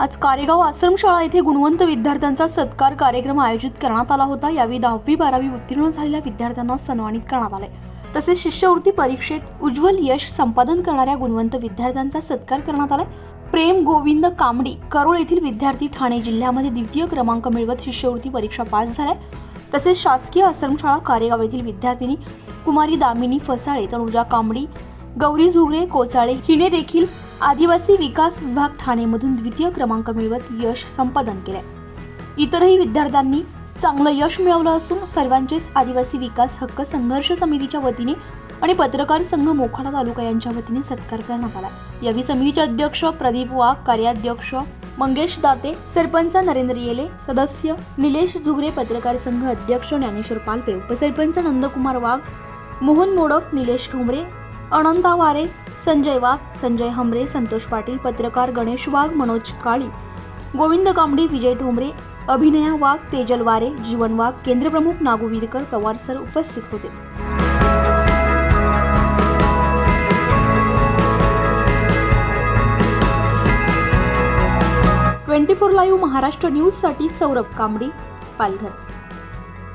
आज कारेगाव आश्रमशाळा येथे गुणवंत विद्यार्थ्यांचा सत्कार कार्यक्रम आयोजित करण्यात आला होता. यावेळी दहावी बारावी उत्तीर्ण झालेल्या विद्यार्थ्यांना सन्मानित करण्यात आले. तसेच शिष्यवृत्ती परीक्षेत उज्ज्वल यश संपादन करणाऱ्या गुणवंत विद्यार्थ्यांचा सत्कार करण्यात आला. प्रेम गोविंद कांबडी करोळ येथील विद्यार्थी ठाणे जिल्ह्यामध्ये द्वितीय क्रमांक मिळवत शिष्यवृत्ती परीक्षा पास झाल्या. तसेच शासकीय आश्रमशाळा कारेगाव येथील विद्यार्थिनी कुमारी दामिनी फसाळे तनुजा कांबडी गौरी झुगरे कोचाळे हिने देखील आदिवासी विकास विभाग ठाणेमधून द्वितीय क्रमांक मिळवत यश संपादन केले इतरही विद्यार्थ्यांनी चांगलं यश मिळवलं असून सर्वांचेच आदिवासी विकास हक्क संघर्ष समितीच्या वतीने आणि पत्रकार संघ मोखाडा तालुका यांच्या वतीने सत्कार करण्यात आला. यावेळी समितीचे अध्यक्ष प्रदीप वाघ कार्याध्यक्ष मंगेश दाते सरपंच नरेंद्र येले सदस्य निलेश झुगरे पत्रकार संघ अध्यक्ष ज्ञानेश्वर पालपे उपसरपंच नंदकुमार वाघ मोहन मोडक निलेश ठोंबरे अनंता वारे संजय वाघ संजय हमरे संतोष पाटील पत्रकार गणेश वाघ मनोज काळी गोविंद कांबडी विजय ठोंबरे अभिनया वाघ तेजल वारे जीवन वाघ केंद्रप्रमुख नागू विरकर पवार सर उपस्थित होते. ट्वेंटी फोर लाईव्ह महाराष्ट्र न्यूजसाठी सौरभ कांबडी पालघर.